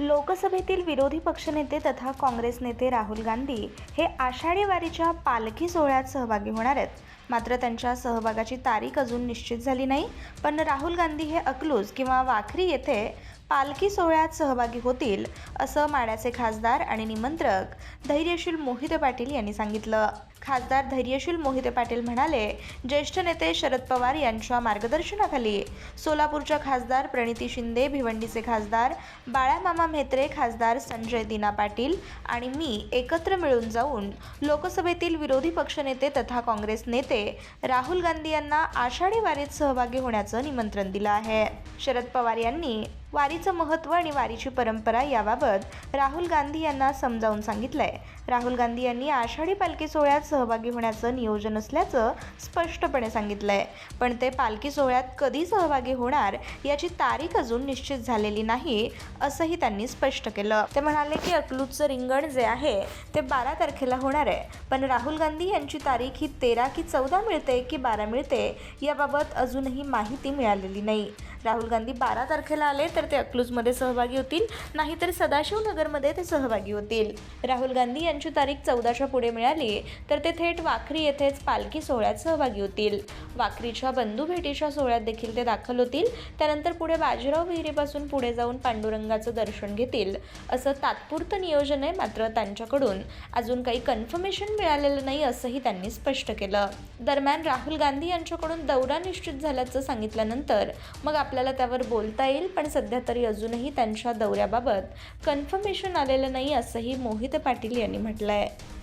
लोकसभेतील विरोधी पक्षनेते तथा काँग्रेस नेते राहुल गांधी हे आषाढी वारीच्या पालखी सोहळ्यात सहभागी होणार आहेत. मात्र त्यांच्या सहभागाची तारीख अजून निश्चित झाली नाही. पण राहुल गांधी हे अकलूज किंवा वाखरी येथे पालखी सोहळ्यात सहभागी होतील असं माड्याचे खासदार आणि निमंत्रक धैर्यशील मोहिते पाटील यांनी सांगितलं. खासदार धैर्यशील मोहिते पाटील म्हणाले ज्येष्ठ नेते शरद पवार यांच्या मार्गदर्शनाखाली सोलापूरच्या खासदार प्रणिती शिंदे भिवंडीचे खासदार बाळामामा म्हेत्रे खासदार संजय दिना पाटील आणि मी एकत्र मिळून जाऊन लोकसभेतील विरोधी पक्षनेते तथा काँग्रेस नेते राहुल गांधी यांना आषाढी वारीत सहभागी होण्याचं निमंत्रण दिलं आहे. शरद पवार यांनी वारीचं महत्त्व आणि वारीची परंपरा याबाबत राहुल गांधी यांना समजावून सांगितलं आहे राहुल गांधी यांनी आषाढी पालखी सोहळ्यात सहभागी होण्याचं नियोजन असल्याचं स्पष्टपणे सांगितलं आहे पण ते पालखी सोहळ्यात कधी सहभागी होणार याची तारीख अजून निश्चित झालेली नाही असंही त्यांनी स्पष्ट केलं. ते म्हणाले की अकलूजचं रिंगण जे आहे ते बारा तारखेला होणार आहे. पण राहुल गांधी यांची तारीख ही तेरा की चौदा मिळते की बारा मिळते याबाबत अजूनही माहिती मिळालेली नाही. राहुल गांधी बारा तारखेला आले तर ते अकलूजमध्ये सहभागी होतील. नाहीतर सदाशिवनगरमध्ये ते सहभागी होतील. राहुल गांधी यांची तारीख चौदाच्या पुढे मिळाली तर ते थेट वाखरी येथेच पालखी सोहळ्यात सहभागी होतील. वाखरीच्या बंधू भेटीच्या सोहळ्यात देखील ते दाखल होतील. त्यानंतर पुढे बाजीराव विहिरीपासून पुढे जाऊन पांडुरंगाचं दर्शन घेतील. असं तात्पुरतं नियोजन आहे मात्र त्यांच्याकडून. अजून काही कन्फर्मेशन मिळालेलं नाही असंही त्यांनी स्पष्ट केलं. दरम्यान राहुल गांधी यांच्याकडून दौरा निश्चित झाल्याचं सांगितल्यानंतर मग आपल्याला त्यावर बोलता येईल पण सध्या तरी अजूनही त्यांच्या दौऱ्याबाबत कन्फर्मेशन आलेलं नाही असंही मोहित पाटील यांनी म्हटलं आहे